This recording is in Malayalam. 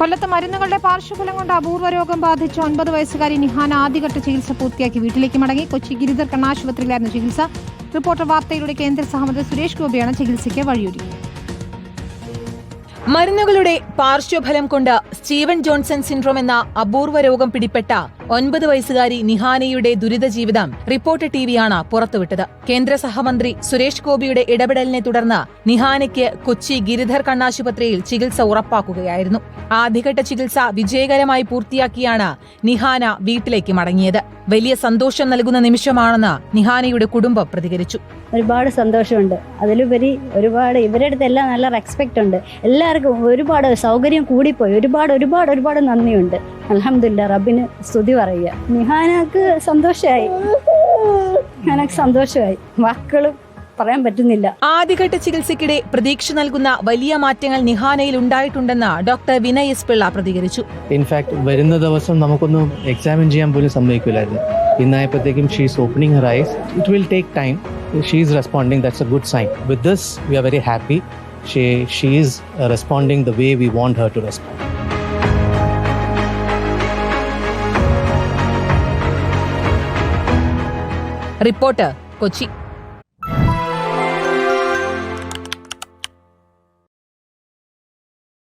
കൊല്ലത്ത് മരുന്നുകളുടെ പാർശ്വഫലം കൊണ്ട് അപൂർവ രോഗം ബാധിച്ച ഒൻപത് വയസ്സുകാരി നിഹാൻ ആദ്യഘട്ട ചികിത്സ പൂർത്തിയാക്കി വീട്ടിലേക്ക് മടങ്ങി. കൊച്ചി ഗിരിധർ കണ്ണാശുപത്രിയിലായിരുന്നു ചികിത്സ. റിപ്പോർട്ടർ വാർത്തയിലൂടെ കേന്ദ്ര സഹമന്ത്രി സുരേഷ് ഗോപിയാണ് ചികിത്സയ്ക്ക് വഴിയൊരുക്കി മരുന്നുകളുടെ പാർശ്വഫലം കൊണ്ട് സ്റ്റീവൻ ജോൺസൺ സിൻഡ്രോം എന്ന അപൂർവ രോഗം പിടിപെട്ട ഒൻപത് വയസ്സുകാരി നിഹാനയുടെ ദുരിത ജീവിതം റിപ്പോർട്ട് ടിവിയാണ് പുറത്തുവിട്ടത്. കേന്ദ്ര സഹമന്ത്രി സുരേഷ് ഗോപിയുടെ ഇടപെടലിനെ തുടർന്ന് നിഹാനയ്ക്ക് കൊച്ചി ഗിരിധർ കണ്ണാശുപത്രിയിൽ ചികിത്സ ഉറപ്പാക്കുകയായിരുന്നു. ആദ്യഘട്ട ചികിത്സ വിജയകരമായി പൂർത്തിയാക്കിയാണ് നിഹാന വീട്ടിലേക്ക് മടങ്ങിയത്. വലിയ സന്തോഷം നൽകുന്ന നിമിഷമാണെന്ന് നിഹാനയുടെ കുടുംബം പ്രതികരിച്ചു. ഒരുപാട് സന്തോഷമുണ്ട്. അതിലുപരി ഒരുപാട് ഇവരുടെ അടുത്ത് എല്ലാം നല്ല റെസ്പെക്റ്റ് ഉണ്ട്. എല്ലാവർക്കും ഒരുപാട് സൗകര്യം കൂടിപ്പോയി. ഒരുപാട് ഒരുപാട് ഒരുപാട് നന്ദിയുണ്ട്. അലഹമില്ല റബ്ബിന് സ്തുതി പറയുക. നിഹാനക്ക് സന്തോഷമായി നിഹാനക്ക് സന്തോഷമായി വാക്കുകൾ പറയാൻ പറ്റുന്നില്ല. ആദ്യഘട്ട ചികിത്സയ്ക്കിടെ പ്രതീക്ഷ നൽകുന്ന വലിയ മാറ്റങ്ങൾ നിഹാനയിൽ ഉണ്ടായിട്ടുണ്ടെന്ന് ഡോക്ടർ വിനയ് എസ് പിള്ള പ്രതികരിച്ചു. ഇൻഫാക്ട് വരുന്ന ദിവസം നമുക്കൊന്നും എക്സാമിൻ ചെയ്യാൻ പോലും സമ്മതിക്കില്ലായിരുന്നു. ഇന്നായപ്പോഴത്തേക്കും she's opening her eyes it will take time she's responding that's a good sign with this we are very happy she she's responding the way we want her to respond report Kochi